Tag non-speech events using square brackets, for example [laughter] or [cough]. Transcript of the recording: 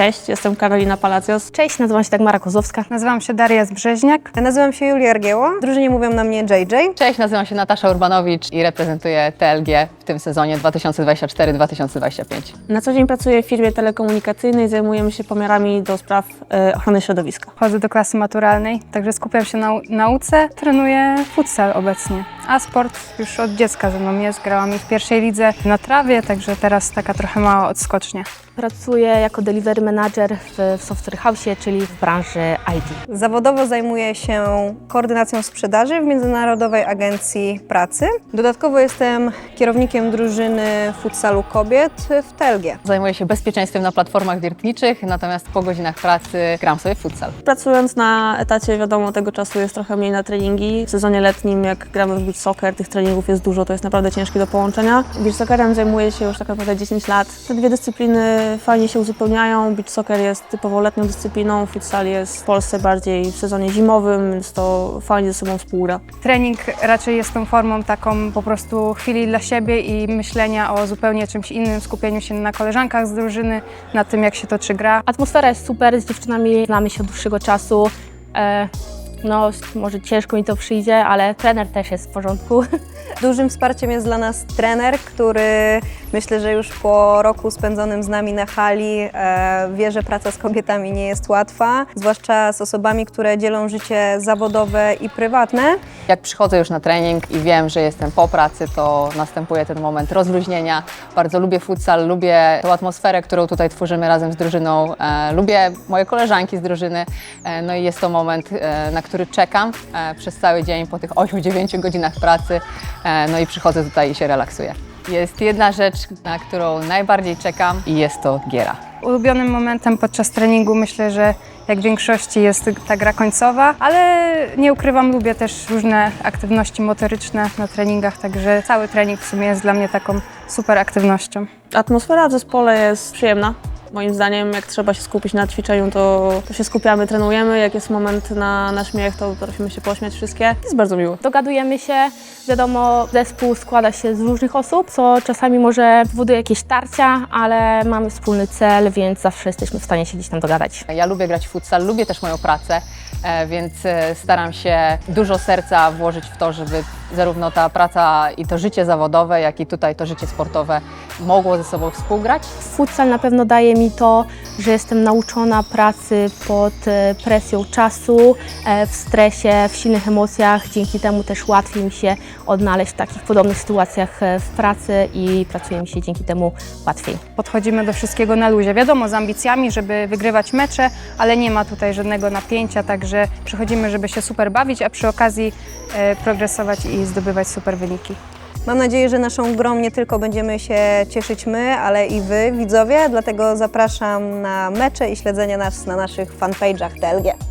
Cześć, jestem Karolina Palacios. Cześć, nazywam się Dagmara Kozłowska. Nazywam się Daria Zbrzeźniak. Nazywam się Julia Argieło. Drużynie mówią na mnie JJ. Cześć, nazywam się Natasza Urbanowicz i reprezentuję TLG tym sezonie 2024-2025. Na co dzień pracuję w firmie telekomunikacyjnej, zajmujemy się pomiarami do spraw e, ochrony środowiska. Chodzę do klasy maturalnej, także skupiam się na nau- nauce. Trenuję futsal obecnie, a sport już od dziecka ze mną jest. Grałam i w pierwszej lidze na trawie, także teraz taka trochę mała odskocznia. Pracuję jako delivery manager w, w Software House, czyli w branży IT. Zawodowo zajmuję się koordynacją sprzedaży w Międzynarodowej Agencji Pracy. Dodatkowo jestem kierownikiem drużyny futsalu kobiet w Telgie. Zajmuję się bezpieczeństwem na platformach wiertniczych, natomiast po godzinach pracy gram sobie w futsal. Pracując na etacie, wiadomo, tego czasu jest trochę mniej na treningi. W sezonie letnim, jak gramy w beach soccer, tych treningów jest dużo, to jest naprawdę ciężkie do połączenia. Beach soccerem zajmuję się już tak naprawdę 10 lat. Te dwie dyscypliny fajnie się uzupełniają. Beach soccer jest typowo letnią dyscypliną, futsal jest w Polsce bardziej w sezonie zimowym, więc to fajnie ze sobą współgra. Trening raczej jest tą formą taką po prostu chwili dla siebie i myślenia o zupełnie czymś innym, skupieniu się na koleżankach z drużyny, na tym jak się toczy gra. Atmosfera jest super, z dziewczynami znamy się od dłuższego czasu. E, no, może ciężko mi to przyjdzie, ale trener też jest w porządku. [laughs] Dużym wsparciem jest dla nas trener, który myślę, że już po roku spędzonym z nami na hali e, wie, że praca z kobietami nie jest łatwa, zwłaszcza z osobami, które dzielą życie zawodowe i prywatne. Jak przychodzę już na trening i wiem, że jestem po pracy, to następuje ten moment rozluźnienia. Bardzo lubię futsal, lubię tą atmosferę, którą tutaj tworzymy razem z drużyną. E, lubię moje koleżanki z drużyny. E, no i jest to moment, e, na który czekam e, przez cały dzień po tych 8-9 godzinach pracy. E, no i przychodzę tutaj i się relaksuję. Jest jedna rzecz, na którą najbardziej czekam i jest to giera. Ulubionym momentem podczas treningu myślę, że jak w większości jest ta gra końcowa, ale nie ukrywam, lubię też różne aktywności motoryczne na treningach, także cały trening w sumie jest dla mnie taką super aktywnością. Atmosfera w zespole jest przyjemna. Moim zdaniem, jak trzeba się skupić na ćwiczeniu, to, to się skupiamy, trenujemy. Jak jest moment na, na śmiech, to potrafimy się pośmiać wszystkie. Jest bardzo miło. Dogadujemy się, wiadomo, zespół składa się z różnych osób, co czasami może powoduje jakieś tarcia, ale mamy wspólny cel, więc zawsze jesteśmy w stanie się gdzieś tam dogadać. Ja lubię grać w futsal, lubię też moją pracę, e, więc e, staram się dużo serca włożyć w to, żeby zarówno ta praca i to życie zawodowe, jak i tutaj to życie sportowe mogło ze sobą współgrać. Futsal na pewno daje mi to, że jestem nauczona pracy pod e, presją czasu, e, w stresie, w silnych emocjach. Dzięki temu też łatwiej mi się odnaleźć w takich podobnych sytuacjach e, w pracy i pracuje mi się dzięki temu łatwiej. Podchodzimy do wszystkiego na luzie. Wiadomo, z ambicjami, żeby wygrywać mecze, ale nie ma tutaj żadnego napięcia, także przychodzimy, żeby się super bawić, a przy okazji progresować i zdobywać super wyniki. Mam nadzieję, że naszą grą nie tylko będziemy się cieszyć my, ale i Wy, widzowie, dlatego zapraszam na mecze i śledzenie nas na naszych fanpage'ach TLG.